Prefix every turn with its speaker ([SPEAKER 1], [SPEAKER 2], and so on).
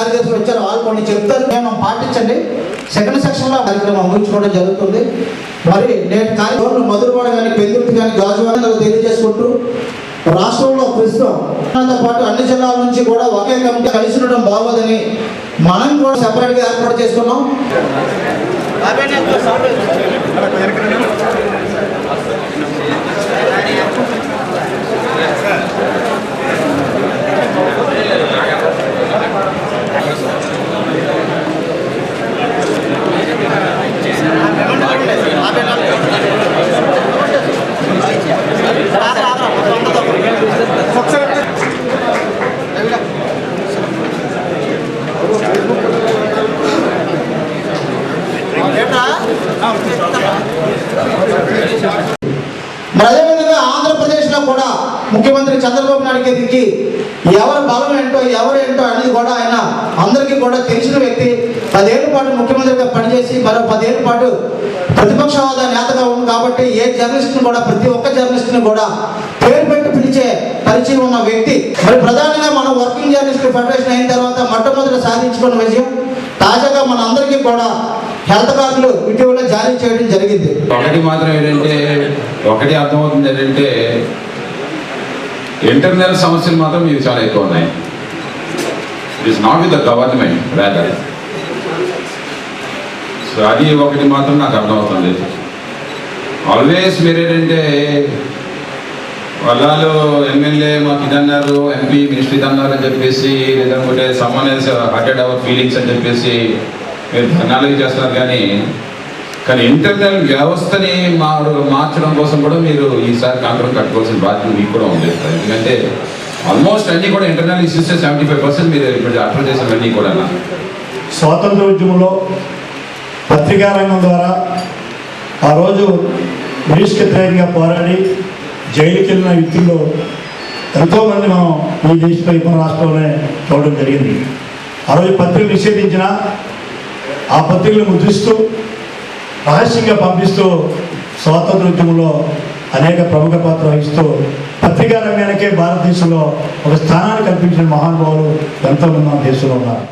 [SPEAKER 1] వచ్చారు వాళ్ళు కొన్ని చెప్తారు. నేను పాటించండి. సెకండ్ సెక్షన్లో కార్యక్రమం ముగించుకోవడం జరుగుతుంది. మరి నేను కార్యక్రమం మధురవాడ కానీ పెందుర్తి కానీ గాజువాడ తెలియజేసుకుంటూ రాష్ట్రంలో ప్రస్తుతం దాంతో పాటు అన్ని జిల్లాల నుంచి కూడా ఒకే కమిటీ కలిసి ఉండడం బాగోదని మనం కూడా సెపరేట్గా ఏర్పాటు చేసుకున్నాం. మరి అదేవిధంగా ఆంధ్రప్రదేశ్లో కూడా ముఖ్యమంత్రి చంద్రబాబు నాయుడు గారికి ఎవరి బలం ఏంటో ఎవరు ఏంటో అనేది కూడా ఆయన అందరికీ కూడా తెలిసిన వ్యక్తి. పదేళ్ళ పాటు ముఖ్యమంత్రిగా పనిచేసి మరో పదేళ్ళ పాటు ప్రతిపక్ష హోదా నేతగా ఉంది కాబట్టి ఏ జర్నలిస్ట్ని కూడా ప్రతి ఒక్క జర్నలిస్ట్ని కూడా పేరు పెట్టి పిలిచే పరిచయం ఉన్న వ్యక్తి. మరి ప్రధానంగా మనం వర్కింగ్ జర్నలిస్ట్ ఫెడరేషన్ అయిన తర్వాత మొట్టమొదటి సాధించుకున్న విజయం తాజాగా మన అందరికీ కూడా హెల్త్ కార్డులు ఇటీవల జారీ చేయడం జరిగింది.
[SPEAKER 2] ఒకటి మాత్రం ఏంటంటే ఒకటి అర్థమవుతుంది ఏంటంటే ఇంటర్నల్ సమస్యలు మాత్రం మీకు చాలా ఎక్కువ ఉన్నాయి. It is not with the government rather so అది ఒకటి మాత్రం నాకు అర్థమవుతుంది. ఆల్వేస్ మీరు ఏంటంటే వాళ్ళు ఎమ్మెల్యే మాకు ఇది అన్నారు ఎంపీ మినిస్టర్ ఇది అన్నారు అని చెప్పేసి లేదంటే సమ్మన్ హర్టెడ్ అవర్ ఫీలింగ్స్ అని చెప్పేసి మీరు ప్రణాళిక చేస్తున్నారు కానీ కానీ ఇంటర్నల్ వ్యవస్థని మారు మార్చడం కోసం కూడా మీరు ఈసారి కాంగ్రెస్ కట్టుకోవాల్సిన బాధ్యత మీకు కూడా ఉంది. ఎందుకంటే ఆల్మోస్ట్ అన్నీ కూడా internal issues seventy five percent మీరు ఇప్పుడు అర్థం చేసినవన్నీ కూడా
[SPEAKER 3] స్వాతంత్ర ఉద్యమంలో పత్రికా రంగం ద్వారా ఆ రోజు బ్రిటిష్కి వ్యతిరేకంగా పోరాడి జైలుకి వెళ్ళిన వ్యక్తుల్లో ఎంతోమంది మనం ఈ దేశంలో ఇప్పుడు రాష్ట్రంలోనే చూడడం జరిగింది. ఆ రోజు పత్రిక నిషేధించిన ఆ పత్రికలు ముద్రిస్తూ రహస్యంగా పంపిస్తూ స్వాతంత్ర ఉద్యమంలో అనేక ప్రముఖ పాత్ర వహిస్తూ పత్రికా రంగానికే భారతదేశంలో ఒక స్థానాన్ని కల్పించిన మహానుభావులు ఎంతోమంది మన దేశంలో ఉన్నారు.